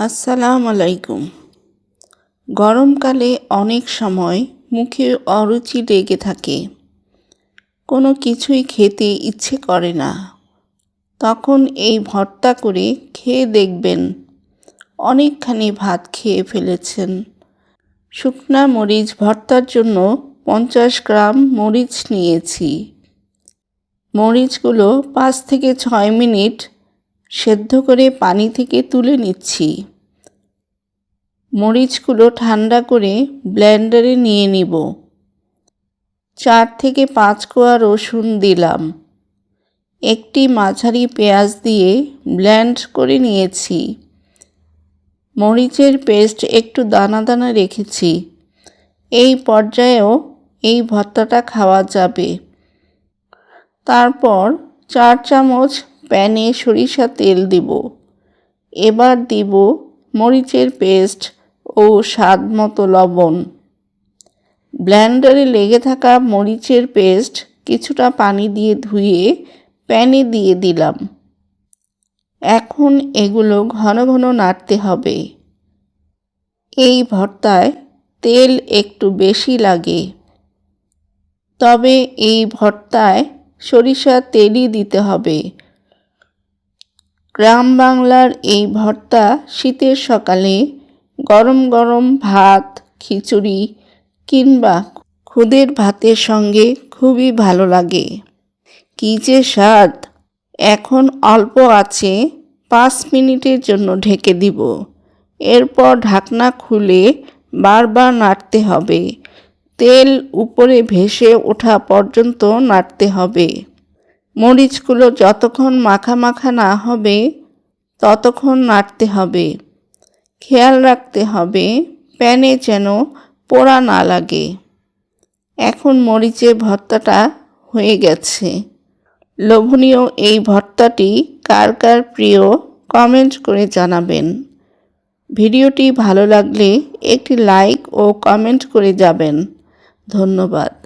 আসসালাম আলাইকুম। গরমকালে অনেক সময় মুখে অরুচি লেগে থাকে। কোনো কিছুই খেতে ইচ্ছে করে না। তখন এই ভর্তা করে খেয়ে দেখবেন অনেকখানি ভাত খেয়ে ফেলেছেন। শুকনা মরিচ ভর্তার জন্য পঞ্চাশ গ্রাম মরিচ নিয়েছি। মরিচগুলো পাঁচ থেকে ছয় মিনিট সেদ্ধ করে পানি থেকে তুলে নিচ্ছি। মরিচগুলো ঠান্ডা করে ব্লেন্ডারে নিয়ে নিব। চার থেকে পাঁচ কোয়া রসুন দিলাম। একটি মাঝারি পেঁয়াজ দিয়ে ব্লেন্ড করে নিয়েছি। মরিচের পেস্ট একটু দানা দানা রেখেছি। এই পর্যায়েও এই ভর্তাটা খাওয়া যাবে। তারপর চার চামচ প্যানে সরিষা তেল দিব। এবার দিব মরিচের পেস্ট ও স্বাদ মতো লবণ। ব্ল্যান্ডারে লেগে থাকা মরিচের পেস্ট কিছুটা পানি দিয়ে ধুয়ে প্যানে দিয়ে দিলাম। এখন এগুলো ঘন ঘন নাড়তে হবে। এই ভর্তায় তেল একটু বেশি লাগে। তবে এই ভর্তায় সরিষা তেলই দিতে হবে। গ্রাম বাংলার এই ভর্তা শীতের সকালে গরম গরম ভাত, খিচুড়ি কিংবা খুদের ভাতের সঙ্গে খুবই ভালো লাগে। কী যে স্বাদ! এখন অল্প আছে, পাঁচ মিনিটের জন্য ঢেকে দিব। এরপর ঢাকনা খুলে বারবার নাড়তে হবে। তেল উপরে ভেসে ওঠা পর্যন্ত নাড়তে হবে। মরিচগুলো যতক্ষণ মাখা মাখা না হবে, ততক্ষণ নাড়তে হবে। খেয়াল রাখতে হবে, প্যানে যেন পোড়া না লাগে। এখন মরিচের ভর্তাটা হয়ে গেছে। লোভনীয় এই ভর্তাটি কার কার প্রিয় কমেন্ট করে জানাবেন। ভিডিওটি ভালো লাগলে একটি লাইক ও কমেন্ট করে যাবেন। ধন্যবাদ।